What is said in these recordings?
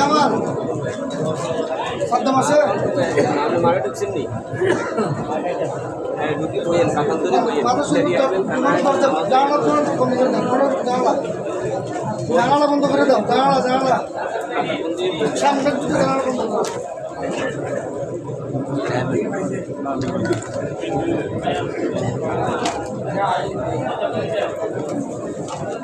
জামাল। সাদ্দাম আছে? আপনি মারা ঢুকছেন। নি হ্যাঁ ঢুকি বইয়েন কাকান ধরে বইয়েন জানালা বন্ধ করে দাও জানালা জানালা বন্ধ করে দাও জানালা জানালা। সামনের জানালা বন্ধ করো।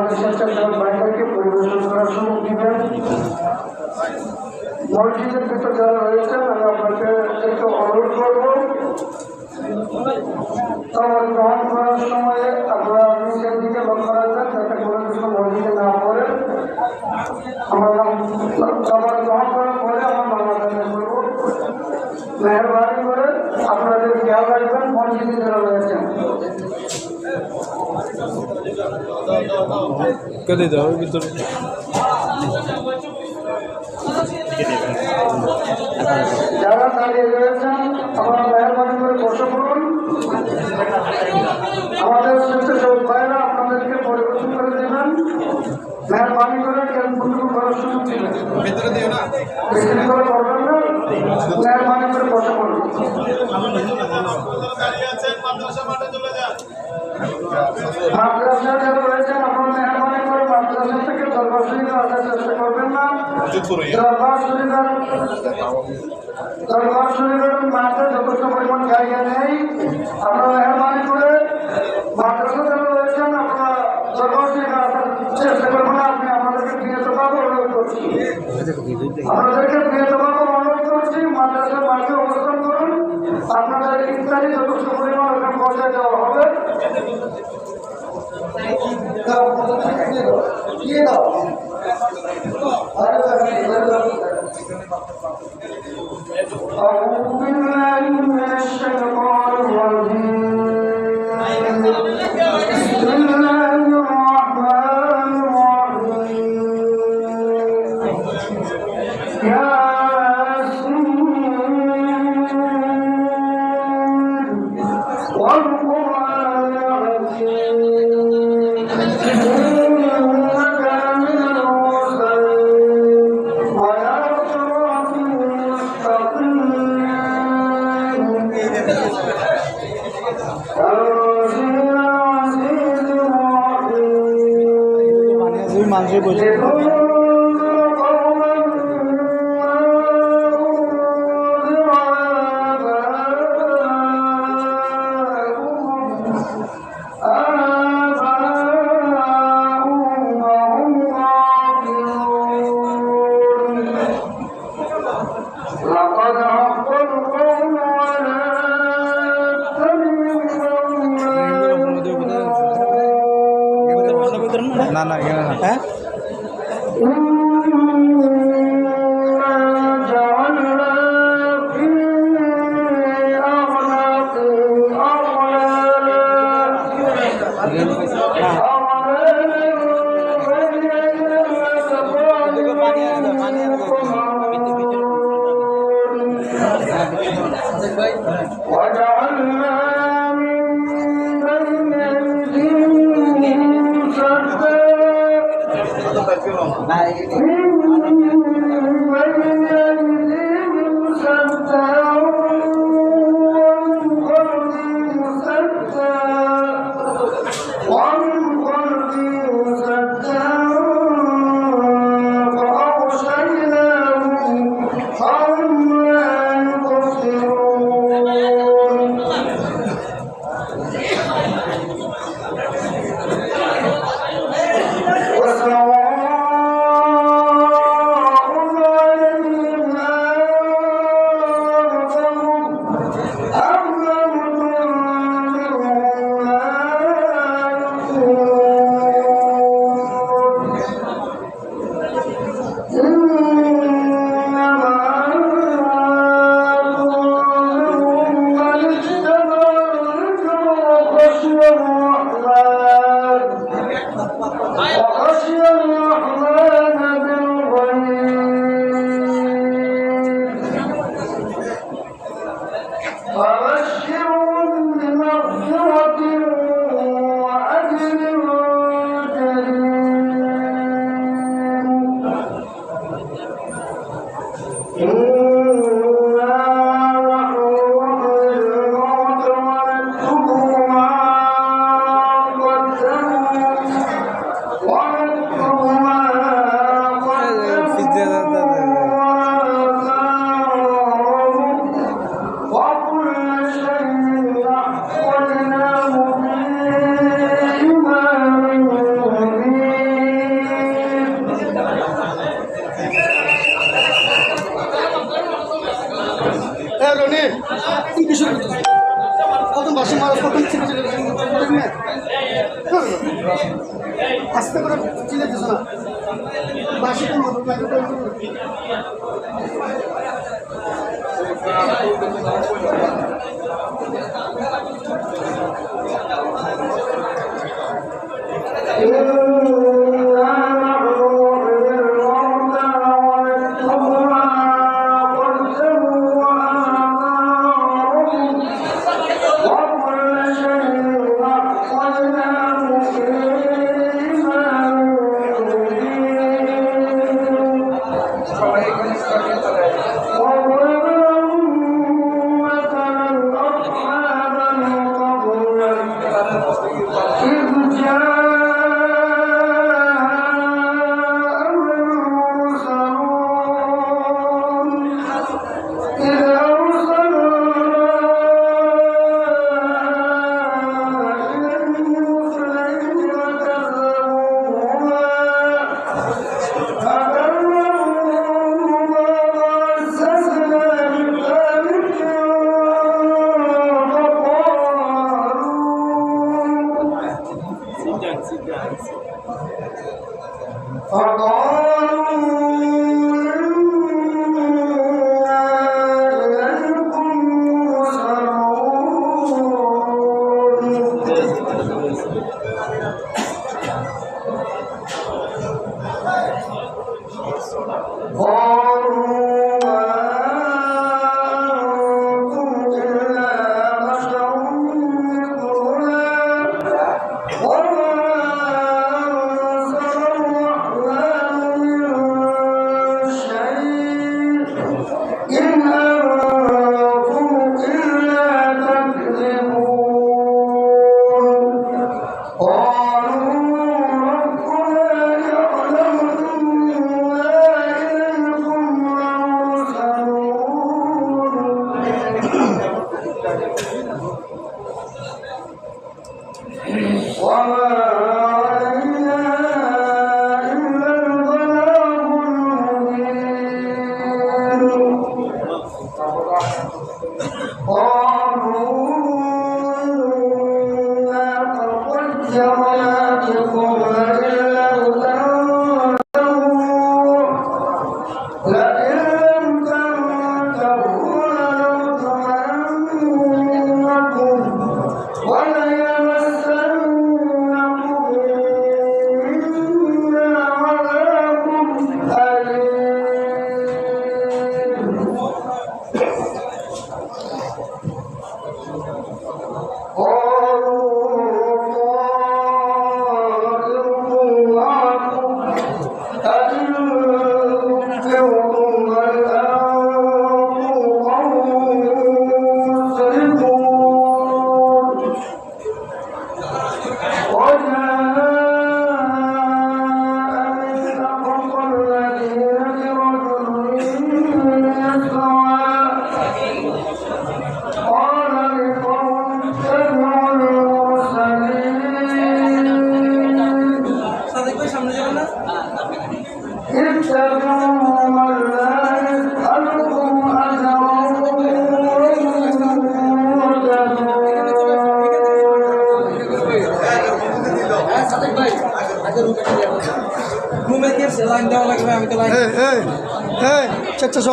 আমাদের স্বেচ্ছাসেবক ভাইদেরকে পরিবেশন করার সুযোগ দিবেন। মসজিদের ভিতরে যারা রয়েছেন, আমি আপনাকে একটু অনুরোধ করব খাবার গ্রহণ করার সময়ে কেটে দাও ভিতরে যারা দাঁড়িয়ে রয়েছেন আপনারা মেহরবানি করে বসে পড়ুন। আমাদের স্বেচ্ছাসেবক ভাইরা আপনাদেরকে পরিবেশন করে দেবেন। মেহরবানি করে কেন্দ্রগুলো করার সুযোগ দিবেন বেশি করে করবেন না। মেহরবানি করে বসে পড়ুন। মাদ্রাসা যারা রয়েছেন আপনারা মেহরবানি করে মাদ্রাসা থেকে দরবার শরীফে আসার চেষ্টা করবেন না দরবার শরীফের দরবার শরীফের মাঠে যথেষ্ট পরিমাণ জায়গা নেই। আপনারা মেহরবানি করে মাদ্রাসা যারা রয়েছেন আপনারা দরবার শরীফে আসার চেষ্টা করবেন। না আপনি আপনাদেরকে প্রিয়তভাবে অনুরোধ করছি। আপনাদেরকে প্রিয়তভাবে অনুরোধ করছি মাদ্রাসার মাঠে অবস্থান করুন। আপনাদের ইত্যাদি যথেষ্ট পরিমাণ ওখানে পৌঁছায় দেওয়া হবে। দিয়ে দাও? আরে أعوذ بالله لقد حق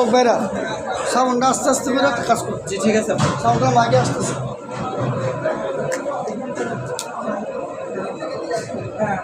দর্শক ভাইরা সাউন্ডটা আস্তে আস্তে করে কাজ করছি ঠিক আছে। সাউন্ডটা মাগে আসতেছে। হ্যাঁ।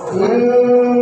Mm.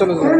son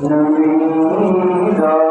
Thank you.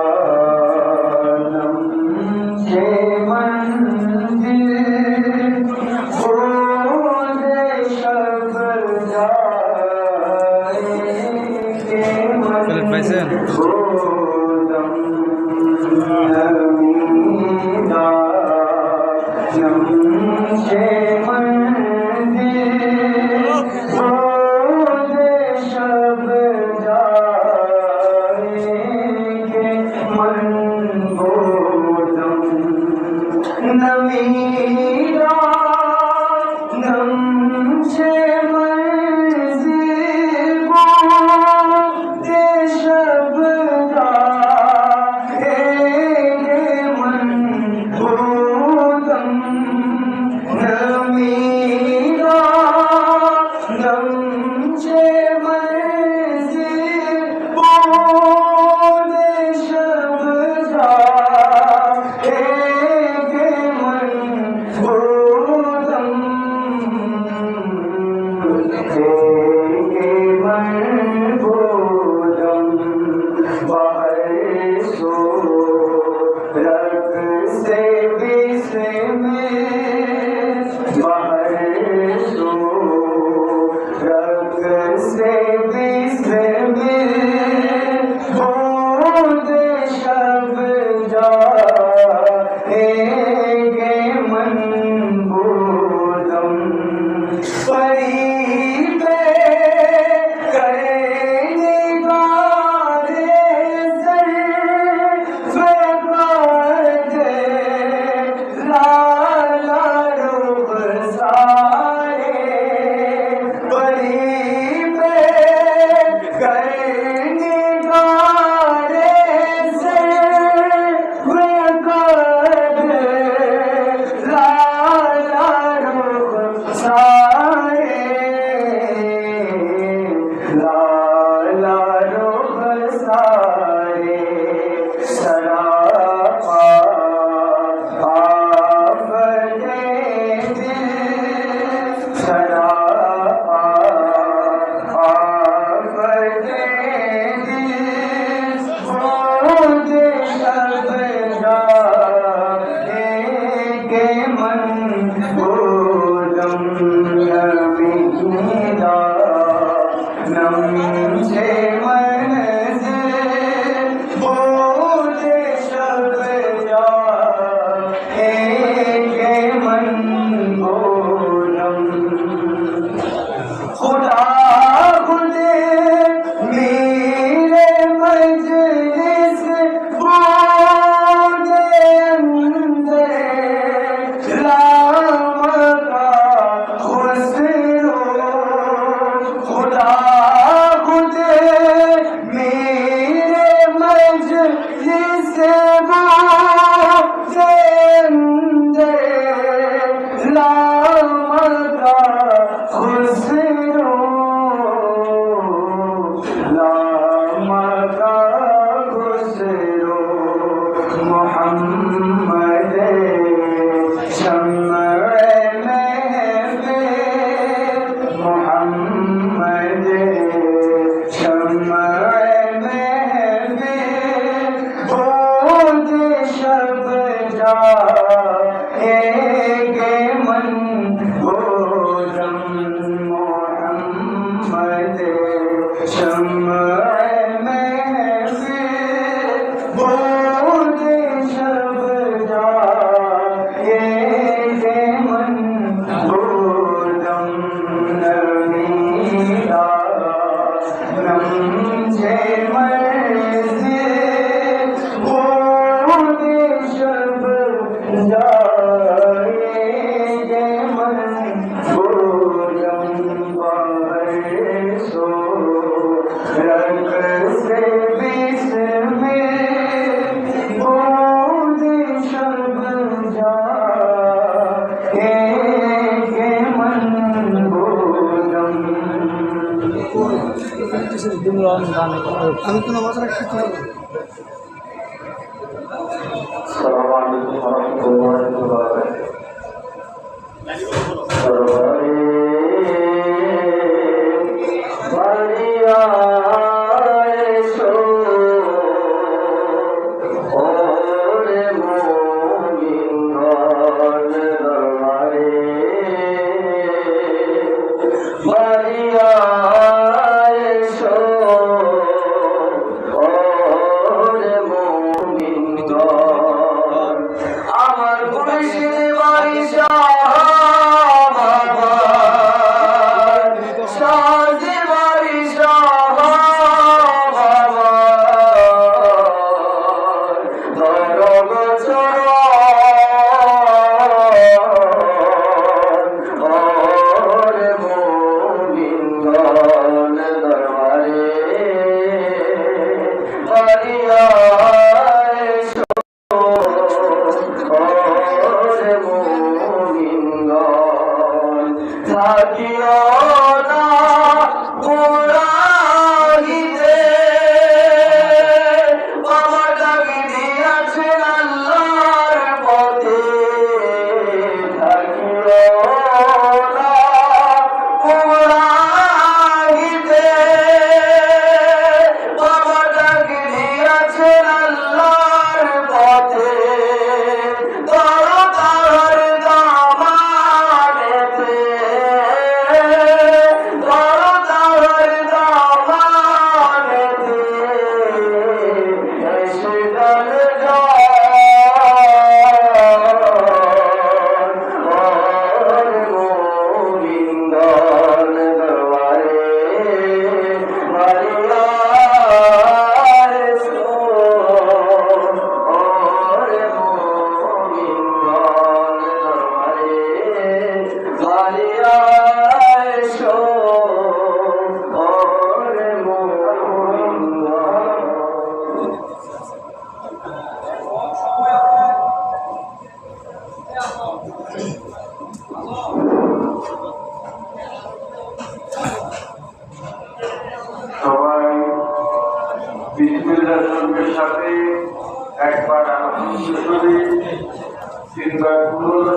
আমি তো নামাজ রাখছি তো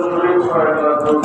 কুরুল্লাহ শরীফ ছয়বার দরুদ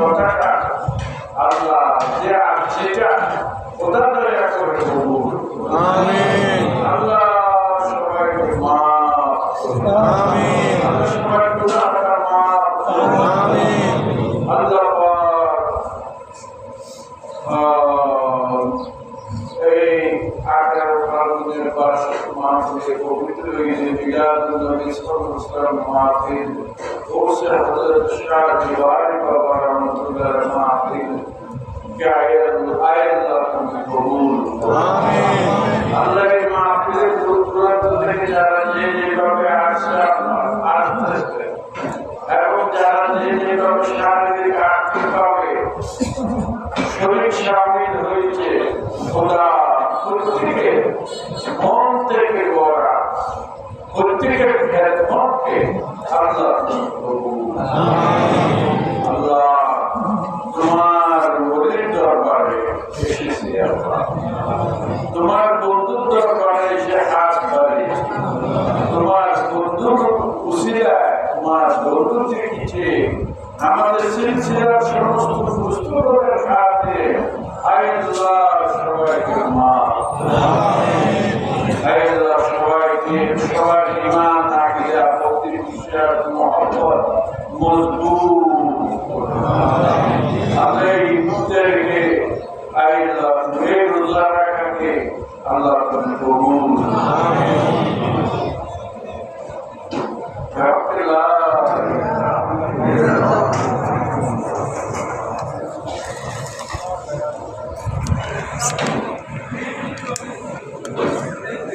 আমার আল্লাহ কবুল।